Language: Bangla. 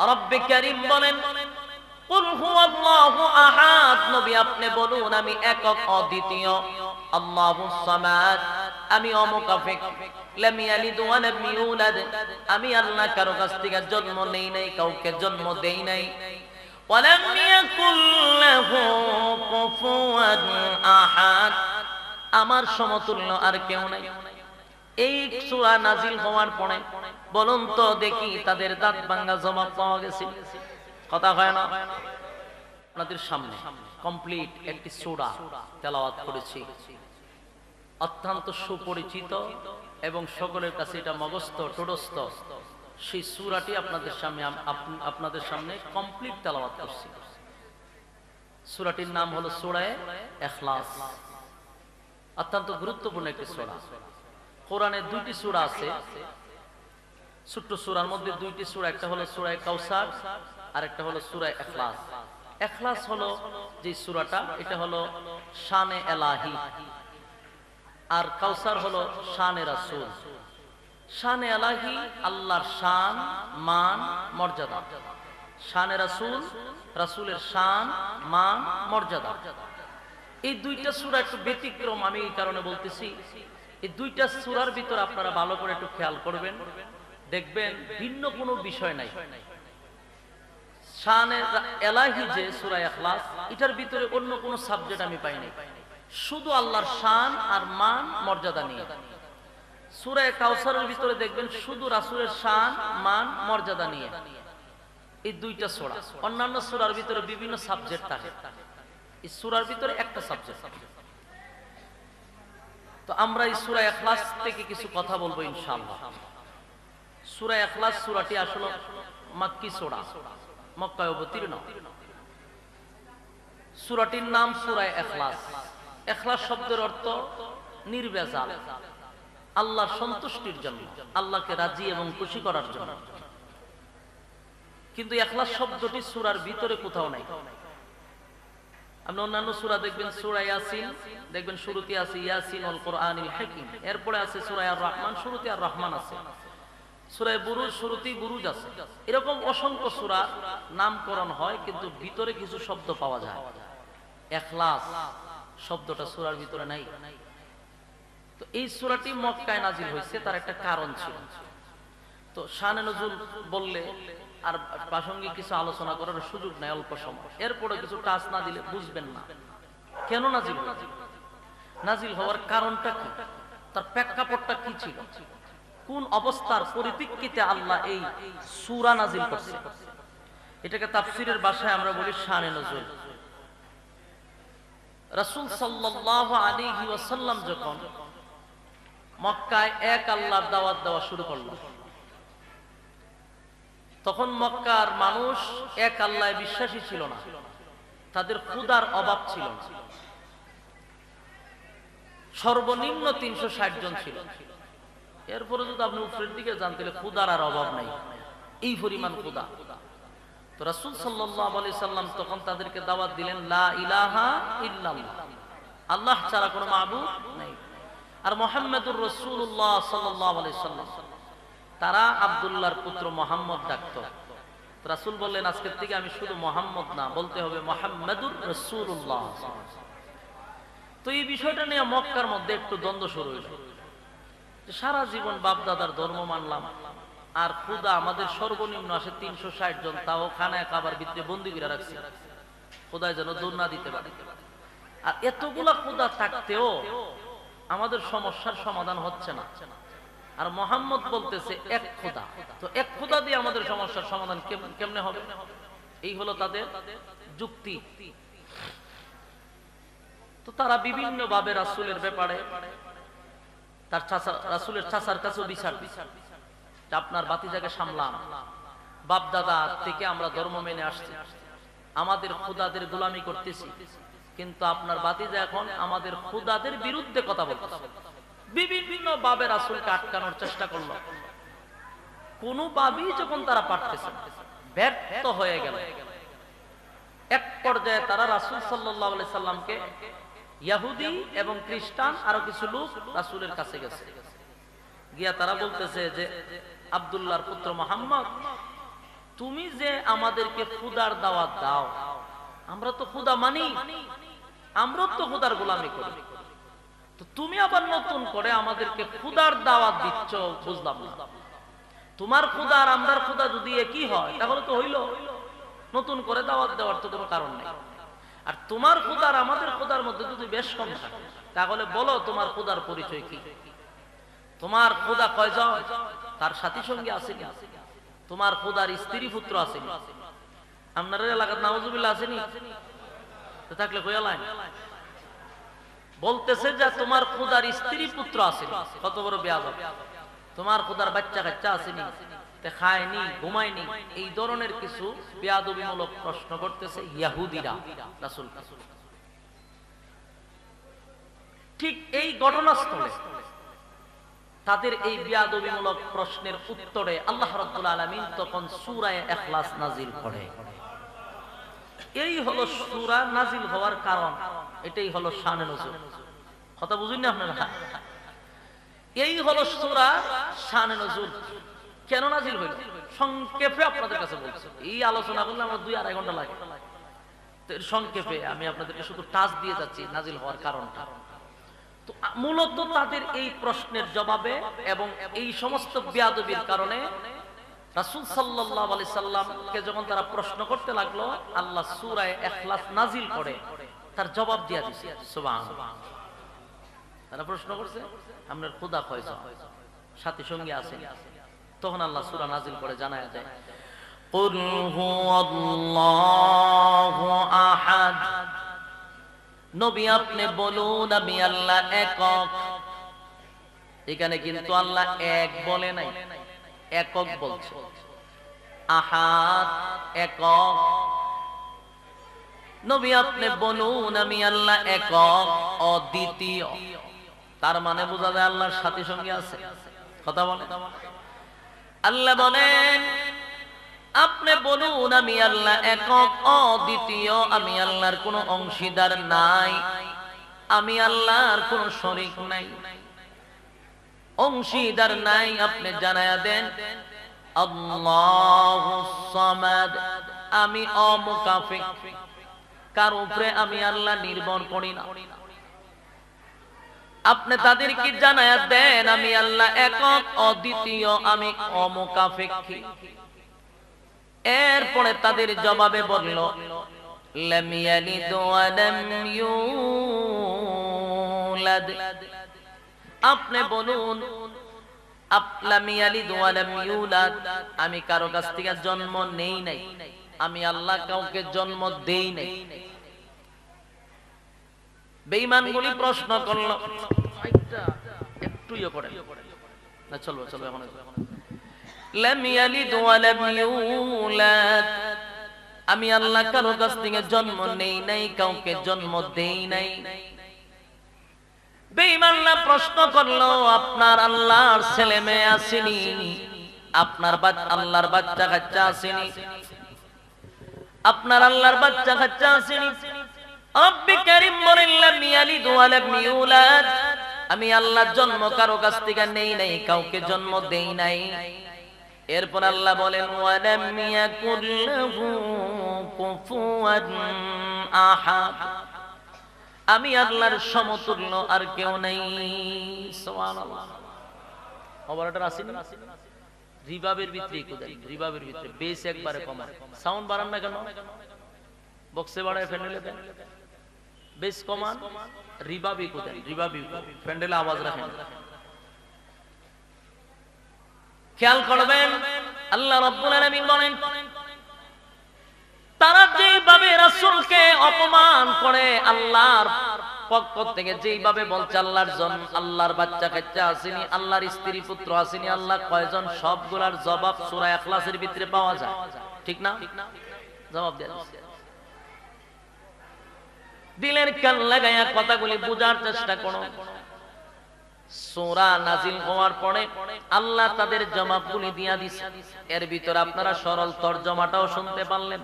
রব্বে করিম বলেন, কুল হুয়াল্লাহু আহাদ। নবী আপনি বলুন, আমি একক অদ্বিতীয়। সামাদ। আমি অমুকাফিক। লাম ইয়ালিদ ওয়া লাম ইউলাদ। আমি আল্লাহ কারও কাছ থেকে জন্ম নেই নাই, কাউকে জন্ম দেই নাই। ওয়া লাম ইয়াকুল লাহু কুফুয়ান আহাদ। আমার সমতুল্য আর কেউ নাই। এই সূরা নাজিল হওয়ার পরে বলুন তো দেখি তাদের দাঁত ভাঙা জবাব পাওয়া গেছে। কথা হয় না। আপনাদের সামনে কমপ্লিট একটি তেলাওয়াত করেছি। অত্যন্ত সুপরিচিত এবং সকলের কাছে এটা মগস্থ টোডস্থ সেই সূরাটি আপনাদের সামনে আপনাদের সামনে কমপ্লিট তেলাওয়াত করছি। সূরাটির নাম হলো সূরায়ে ইখলাস অত্যন্ত গুরুত্বপূর্ণ একটি সূরা। কোরআনে দুটি সূরা আছে। ছোট্ট সূরার মধ্যে দুইটি সূরা, একটা হলো সুরায় কাউসার আর একটা হলো সুরায় এখলাস এখলাস হলো যে সূরাটা, এটা হলো শানে এলাহি। আর কাউসার হলো শানে রাসূল। শানে এলাহি আল্লাহর শান, মান, মর্যাদা। শানে রাসূল, রাসূলের শান, মান, মর্যাদা। এই দুইটা সূরা একটু ব্যতিক্রম, আমি এই কারণে বলতেছি। এই দুইটা সূরার ভিতর আপনারা ভালো করে একটু খেয়াল করবেন। দেখবেন ভিন্ন কোনো বিষয় নাই। এলাহি যে সূরা ইখলাস, এটার ভিতরে অন্য সাবজেক্ট আমি পাই নাই শুধু আল্লাহর শান আর মান, মর্যাদা নিয়ে। সূরা কাউসারের ভিতরে দেখবেন শুধু শান, মান, মর্যাদা নিয়ে। এই দুইটা সূরা। অন্যান্য সূরার ভিতরে বিভিন্ন সাবজেক্ট থাকে। এই সূরার ভিতরে একটা সাবজেক্ট তো আমরা এই সূরা ইখলাস থেকে কিছু কথা বলব ইনশাআল্লাহ। সূরা ইখলাস সূরাটি আসলে মাক্কি সূরা, মক্কায় অবতীর্ণ। সূরাটির নাম সূরা ইখলাস। ইখলাস শব্দের অর্থ নির্বেজাল আল্লাহর সন্তুষ্টির জন্য, আল্লাহকে রাজি এবং খুশি করার জন্য। কিন্তু ইখলাস শব্দটি সূরার ভিতরে কোথাও নাই। আপনি অন্যান্য সুরা দেখবেন, সূরা ইয়াসিন, দেখবেন শুরুতে আছে ইয়াসিন ওয়াল কোরআনিল হাকিম, এরপরে আছে সূরা আর রহমান শুরুতে আর রহমান আছে। সূরা বুরুজ, শুরুতেই বুরুজ আছে। এরকম অসংখ্য সূরা নামকরণ হয়, কিন্তু ভিতরে কিছু শব্দ পাওয়া যায়। ইখলাস শব্দটা সূরার ভিতরে নাই। তো এই সূরাটি মক্কায় নাজিল হয়েছে, তার একটা কারণ ছিল। তো শানে নজুল বললে, আর প্রাসঙ্গিক কিছু আলোচনা করার সুযোগ নাই অল্প সময়। এরপরে কিছু টাচ না দিলে বুঝবেন না। কেন নাজিল? নাজিল হওয়ার কারণটা কি? তার প্রেক্ষাপটটা কি ছিল? কোন অবস্থার পরিপ্রেক্ষিতে আল্লাহ এই সূরা নাজিল করছে? এটাকে তাফসীরের ভাষায় আমরা বলি শানে নজুল। রাসূল সাল্লাল্লাহু আলাইহি ওয়াসাল্লাম যখন মক্কায় এক আল্লাহর দাওয়াত দেওয়া শুরু করল, তখন মক্কার মানুষ এক আল্লাহ বিশ্বাসী ছিল না। তাদের ক্ষুদার অভাব ছিল সর্বনিম্ন তিনশো ষাট জন ছিল। এরপরে যদি আপনি উপরের দিকে যান, তাহলে ক্ষুদার আর অভাব নাই। এই পরিমাণ ক্ষুদা তো রাসূল আলাইহি সাল্লাম তখন তাদেরকে দাওয়াত দিলেন, লা ইলাহা ইল্লাল্লাহ। আল্লাহ ছাড়া কোনো মাবুদ নেই। আর মোহাম্মদুর আলাইহি সাল্লাম, তারা আব্দুল্লাহর পুত্র মোহাম্মদ ডাকত। রাসূল বললেন আজকের থেকে আমি শুধু মোহাম্মদ না, বলতে হবে মোহাম্মদুর রাসূলুল্লাহ। তো এই বিষয়টা নিয়ে মক্কার মধ্যে একটু দ্বন্দ্ব শুরু যে সারা জীবন বাপ দাদার ধর্ম মানলাম। আর খুদা আমাদের সর্বনিম্ন আসে তিনশো ষাট জন, তাও খানায় খাবার ভিতরে বন্দি করে রাখছে। খোদায় যেন না দিতে পারে। আর এতগুলা খুদা থাকতেও আমাদের সমস্যার সমাধান হচ্ছে না। আর মোহাম্মদ বলতেছে, এক খোদা। তো এক খোদা দিয়ে আমাদের সমস্যার সমাধান কেমনে হবে? এই হলো তাদের যুক্তি। তো তারা বিভিন্ন ভাবে রাসুলের ব্যাপারে তার চাচা রাসূলের চাচার কাছেও বিচার যে আপনার বাতিজাকে সামলাম। বাপ দাদা থেকে আমরা ধর্ম মেনে আসছি। আমাদের খুদাদের গোলামি করতেছি। কিন্তু আপনার বাতিজা এখন আমাদের খুদাদের বিরুদ্ধে কথা বলতেছে। বিভিন্ন বাবে রাসূলকে আটকানোর চেষ্টা করল। কোন ভাবেই যখন তারা পারতেছে না, ব্যর্থ হয়ে গেল। এক পর্যায়ে তারা রাসুল আলাইহি সাল্লামকে ইহুদি এবং খ্রিস্টান, আরও কিছু লোক রাসূলের কাছে গেছে। গিয়া তারা বলতেছে যে, আব্দুল্লাহর পুত্র মোহাম্মদ, তুমি যে আমাদেরকে খুদার দাওয়াত দাও, আমরা তো খুদা মানি, আমরাও তো খুদার গোলামি করি। তো তুমি আবার নতুন করে আমাদেরকে খুদার দাওয়াত দিচ্ছ, বুঝলাম তোমার খুদা আর আমরার খুদা যদি একই হয়, তাহলে তো হইল। নতুন করে দাওয়াত দেওয়ার তো কোনো কারণ নেই। আর তোমার খুদা আর আমাদের খুদার মধ্যে যদি বেশ কম থাকে, তাহলে বলো তোমার খুদার পরিচয় কি? তোমার খুদা কয়জন? তার সাথী সঙ্গে আসেনি। তোমার খুদার স্ত্রী পুত্র আসেনি। আপনার এলাকার নামজুবিল্লা আসেনি? থাকলে কইয়া বলতেছে যে তোমার খুদার স্ত্রী পুত্র আসেনি। কত বড় বেয়াদ তোমার খুদার বাচ্চা কাচ্চা আসেনি। খায়নি, ঘুমায়নি, এই ধরনের কিছু বেয়াদবিমূলক প্রশ্ন করতেছে ইয়াহুদিরা, রাসূল। ঠিক এই ঘটনাস্থলে তাদের এই বিয়াদবিমূলক প্রশ্নের উত্তরে আল্লাহ রাব্বুল আলামিন তখন সূরা ইখলাস নাজিল করে। এই হলো সূরা নাজিল হওয়ার কারণ, এটাই হলো শানে নজুল। কথা বুঝুন না আপনারা? এই হলো সূরা নজুল। কেন নাজিল হইল? সংক্ষেপে আপনাদের কাছে বলছি। এই আলোচনা করলে আমার দুই আড়াই ঘণ্টা লাগে। তো সংক্ষেপে আমি আপনাদেরকে শুধু টাচ দিয়ে যাচ্ছি নাজিল হওয়ার কারণটা। তো মূলত তাদের এই প্রশ্নের জবাবে এবং এই সমস্ত বিয়াদবির কারণে সাল্লামকে যখন তারা প্রশ্ন করতে লাগল, আল্লাহ সূরা ইখলাস নাজিল করে, তার জবাব দিয়া দিছে তারা প্রশ্ন করছে আপনার খোদা সাথী সঙ্গে আছে তখন আল্লাহ সূরা নাজিল করে জানায়া যায় قل هو الله أحد নবী আপনি বলুন আমি আল্লাহ একক এখানে কিন্তু আল্লাহ এক বলে নাই একক বলছে আহাদ একক নবী আপনি বলুন আমি আল্লাহ একক অদ্বিতীয় তার মানে বোঝা যায় আল্লাহর সাথে সঙ্গে আছে কথা বলে আল্লাহ বলেন, আপনি বলুন, আমি আল্লাহ একক, অদ্বিতীয়, আমি আল্লাহর কোনো অংশীদার নাই, আমি আল্লাহর কোনো শরিক নাই, অংশীদার নাই, আপনি জানায়া দেন আমি অমুকাফিক, কার উপরে আমি আল্লাহ নির্ভর করি না। আপনি তাদেরকে জানায়া দেন, আমি আল্লাহ একক, অদ্বিতীয়, আমি অমুকাফেক্ষী এরপরে তাদের জবাবে বলল আপনি বলুন আমি কারও কাছ থেকে জন্ম নেই নাই। আমি আল্লাহ কাউকে জন্ম দেই নাই। বেঈমানগুলি প্রশ্ন করল একটু ইয়ে করে। না চলবে চলবে এখন লাম ইয়ালিদ ওয়া লাম ইউলাদ। আমি আল্লাহ কারও কাছ থেকে জন্ম নেই নাই কাউকে জন্ম দেই নাই। বেঈমানরা প্রশ্ন করল আপনার আল্লাহর ছেলে মেয়ে আসেনি? আপনার আল্লাহর বাচ্চা কাচ্চা আসেনি। আপনার আল্লাহর বাচ্চা কাচ্চা আসেনি? রব্বি কারীম বলেন লাম ইয়ালিদ ওয়া লাম ইউলাদ। আমি আল্লাহ জন্ম কারও কাছ থেকে নেই নাই, কাউকে জন্ম দেই নাই। এরপর আল্লাহ বলেন আমি আল্লাহর সমতুল্য আর কেউ নাই। রিবাবের ভিতরে রিবাবের ভিতরে। বেস একবারে কমা সাউন্ড বাড়ান না কেন? বক্সে বাড়ায় বেস কমান ফ্যান্ডেলে আওয়াজ রাখেন খেয়াল করবেন আল্লাহ বলেন তারা যেভাবে অপমান করে আল্লাহর পক্ষ থেকে, যেইভাবে বলছে আল্লাহর জন আল্লাহর বাচ্চা কাচ্চা আসেনি, আল্লাহর স্ত্রী পুত্র আসেনি, আল্লাহ কয়জন, সবগুলার জবাব সূরা ইখলাসের ভিতরে পাওয়া যায়। ঠিক না? জবাব দেয়া। দিলের কান লাগাইয়া কথাগুলি বোঝার চেষ্টা করো। সোরা নাজিল হওয়ার পরে আল্লাহ তাদের জবাবগুলি দিয়া দিছে। এর ভিতর আপনারা সরল তর্জমাটাও শুনতে পারলেন।